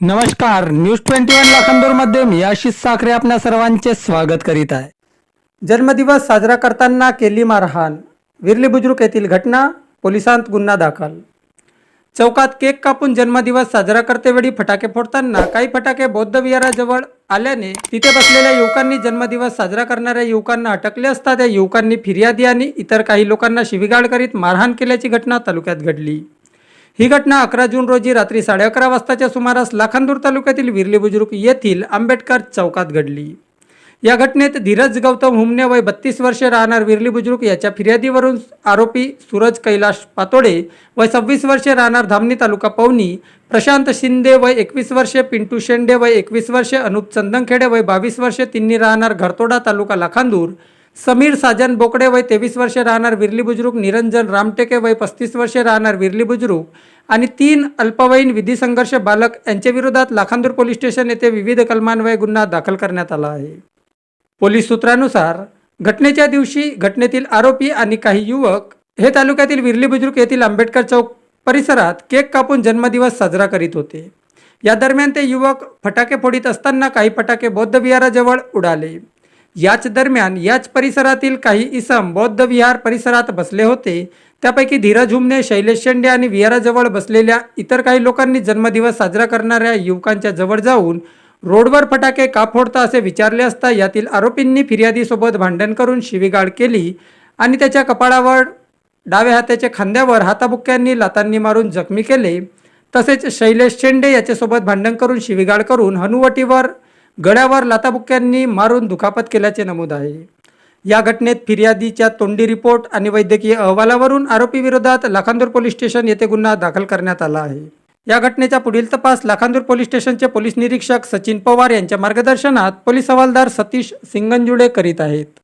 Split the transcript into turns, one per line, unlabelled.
नमस्कार news twenty one लाखांदूरमध्ये मी आशिष साखरे आपल्या सर्वांचे स्वागत करीत आहे. जन्मदिवस साजरा करताना केली मारहाण विरली बुजुर्ग येथील घटना पोलिसांत गुन्हा दाखल. चौकात केक कापून जन्मदिवस साजरा करतेवेळी फटाके फोडताना काही फटाके बौद्ध विहाराजवळ आल्याने तिथे बसलेल्या युवकांनी जन्मदिवस साजरा करणाऱ्या युवकांना अटकले असता त्या युवकांनी फिर्यादी आणि इतर काही लोकांना शिविगाळ करीत मारहाण केल्याची घटना तालुक्यात घडली. ही घटना अकरा जून रोजी रात्री साडे अकरा वाजताच्या सुमारास लाखांदूर तालुक्यातील विरली बुजुर्ग येथील आंबेडकर चौकात घडली. या घटनेत धीरज गौतम हुमने वय बत्तीस वर्षे राहणार विरली बुजुर्ग याच्या फिर्यादीवरून आरोपी सूरज कैलाश पातोडे वय सव्वीस वर्षे राहणार धामणी तालुका पवनी प्रशांत शिंदे वय एकवीस वर्षे पिंटू शेंडे वय एकवीस वर्षे अनुप चंदनखेडे वय बावीस वर्षे तिन्ही राहणार घरतोडा तालुका लाखांदूर समीर साजन बोकडे वय तेवीस वर्षे राहणार विरली बुजुर्ग निरंजन रामटेके वय पस्तीस वर्षे राहणार विरली बुजुर्ग आणि तीन अल्पवयीन विधी संघर्ष बालक यांच्याविरोधात लाखांदूर पोलीस स्टेशन येथे विविध कलमान्वये गुन्हा दाखल करण्यात आला आहे. पोलीस सूत्रानुसार घटनेच्या दिवशी घटनेतील आरोपी आणि काही युवक हे तालुक्यातील विरली बुजुर्ग येथील आंबेडकर चौक परिसरात केक कापून जन्मदिवस साजरा करीत होते. या दरम्यान ते युवक फटाके फोडीत असताना काही फटाके बौद्ध विहाराजवळ उडाले. याच दरम्यान याच परिसरातील काही इसम बौद्ध विहार परिसरात बसले होते. त्यापैकी धीरज हुमने शैलेश शेंडे आणि विहाराजवळ बसलेल्या इतर काही लोकांनी जन्मदिवस साजरा करणाऱ्या युवकांच्या जवळ जाऊन रोडवर फटाके का फोडता असे विचारले असता यातील आरोपींनी फिर्यादीसोबत भांडण करून शिवीगाळ केली आणि त्याच्या कपाळावर डाव्या हाताच्या खांद्यावर हाताबुक्क्यांनी लातांनी मारून जखमी केले. तसेच शैलेश शेंडे याच्यासोबत भांडण करून शिवीगाळ करून हनुवटीवर गळ्यावर लाताबुक्क्यांनी मारून दुखापत केल्याचे नमूद आहे. या घटनेत फिर्यादीच्या तोंडी रिपोर्ट आणि वैद्यकीय अहवालावरून आरोपीविरोधात लाखांदूर पोलीस स्टेशन येथे गुन्हा दाखल करण्यात आला आहे. या घटनेचा पुढील तपास लाखांदूर पोलीस स्टेशनचे पोलीस निरीक्षक सचिन पवार यांच्या मार्गदर्शनात पोलीस हवालदार सतीश सिंगंजुडे करीत आहेत.